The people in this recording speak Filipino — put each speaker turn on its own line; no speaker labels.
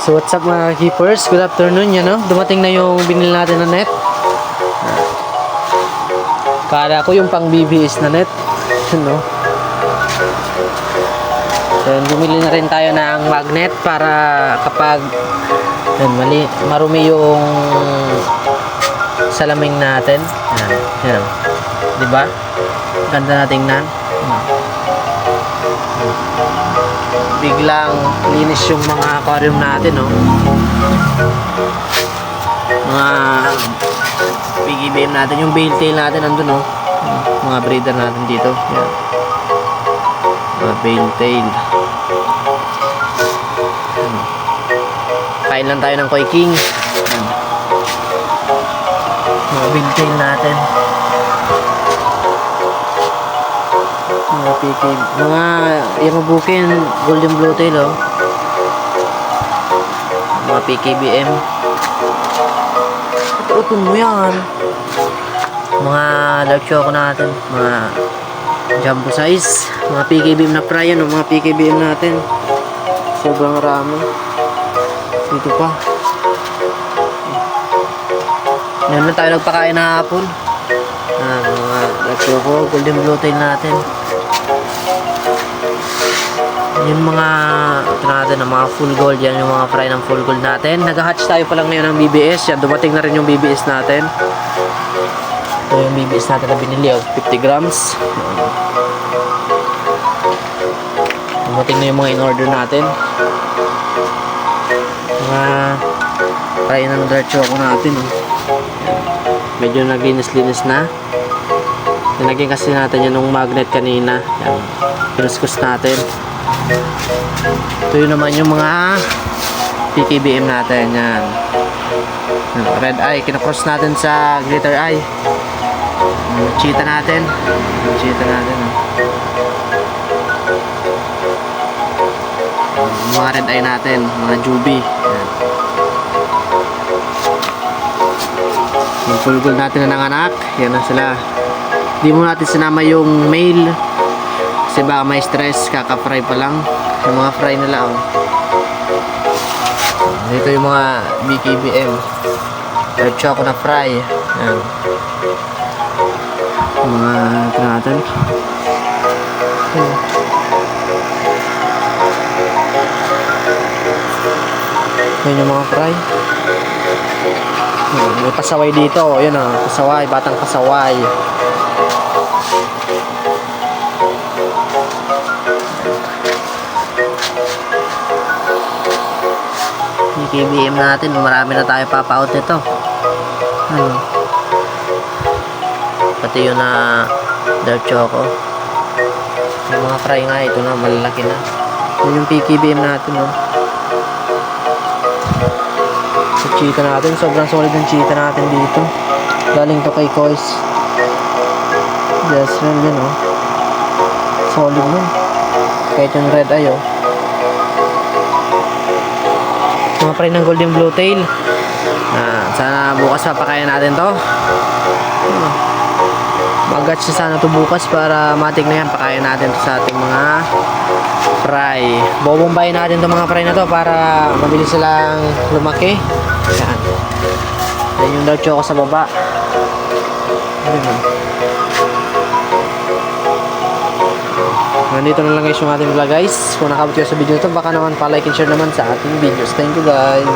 So what's up mga keepers? Good afternoon yan no? Dumating na yung binili natin na net. Kala ko yung pang BBS na net. no? Yun, bumili na rin tayo ng magnet para kapag yun, mali, marumi yung salaming natin. Yan. Yan. Diba? Ganda na tingnan. Yan. Biglang linis yung mga aquarium natin, no? Mga piggy beam natin, yung bale tail natin nandun, no? Mga breeder natin dito. Yan. Mga bale tail. Kain lang tayo ng koi king. Yan. Mga bale tail natin. PK, mga Yamabukin, Golden Blue Tail, oh. Mga PKBM. Ito, mo yan. Mga dark choco natin, mga jumbo size, mga PKBM na fry, ano, mga PKBM natin. Sobrang rami. Dito pa. Yan lang tayo nagpakain na hapon. Ah, mga choco, golden blue tail natin. Yung mga ito natin, mga full gold yan, yung mga fry ng full gold natin. Nag-hatch tayo pa lang ngayon ng BBS. Yan, dumating na rin yung BBS natin. Ito yung BBS natin na binili, oh, 50 grams. Dumating na yung mga in-order natin. Mga fry ng dark choco natin. Oh. Medyo naglinis-linis na. Tinagyan kasi natin yan nung magnet kanina. Yan. Pinuskus natin. Ito yun naman yung mga PKBM natin. Yan. Red eye. Kinakross natin sa glitter eye. Cheetah natin. Cheetah natin. oh. Mga red eye natin. Mga juby. Gold natin na nanganak. Yan na sila. Di mo natin sinama yung male. Kasi baka may stress. Kaka-fry pa lang. Yung mga fry nila. Oh. Dito yung mga BKBM. Red choco na fry. Yan. Yung mga ito natin. Yan. Yan yung mga fry. Hmm, may pasaway dito. Yun ah, pasaway, batang pasaway. Yung KBM natin, marami na tayo papaut nito. Ano? Pati yun na dark choco. Yung mga fry nga, ito na, malalaki na. Yun yung PKBM natin, oh. Sa cheetah natin, sobrang solid ng cheetah natin dito. Galing to kay Kois. Yes, rin yun oh. Solid nun. Kahit yung red eye oh. Mga pa rin ng golden blue tail. Ah, sana bukas papakayan natin to. Ah. Mag-gatch na sana to bukas para matik na yan. Pakayan natin to sa ating mga fry. Bobombayin natin to mga fry na to para mabilis silang lumaki. Yan. Yan yung dark choco sa baba. Oh. Nandito na lang guys yung ating vlog guys. Kung nakabot kayo sa video ito, baka naman pa like and share naman sa ating videos. Thank you guys.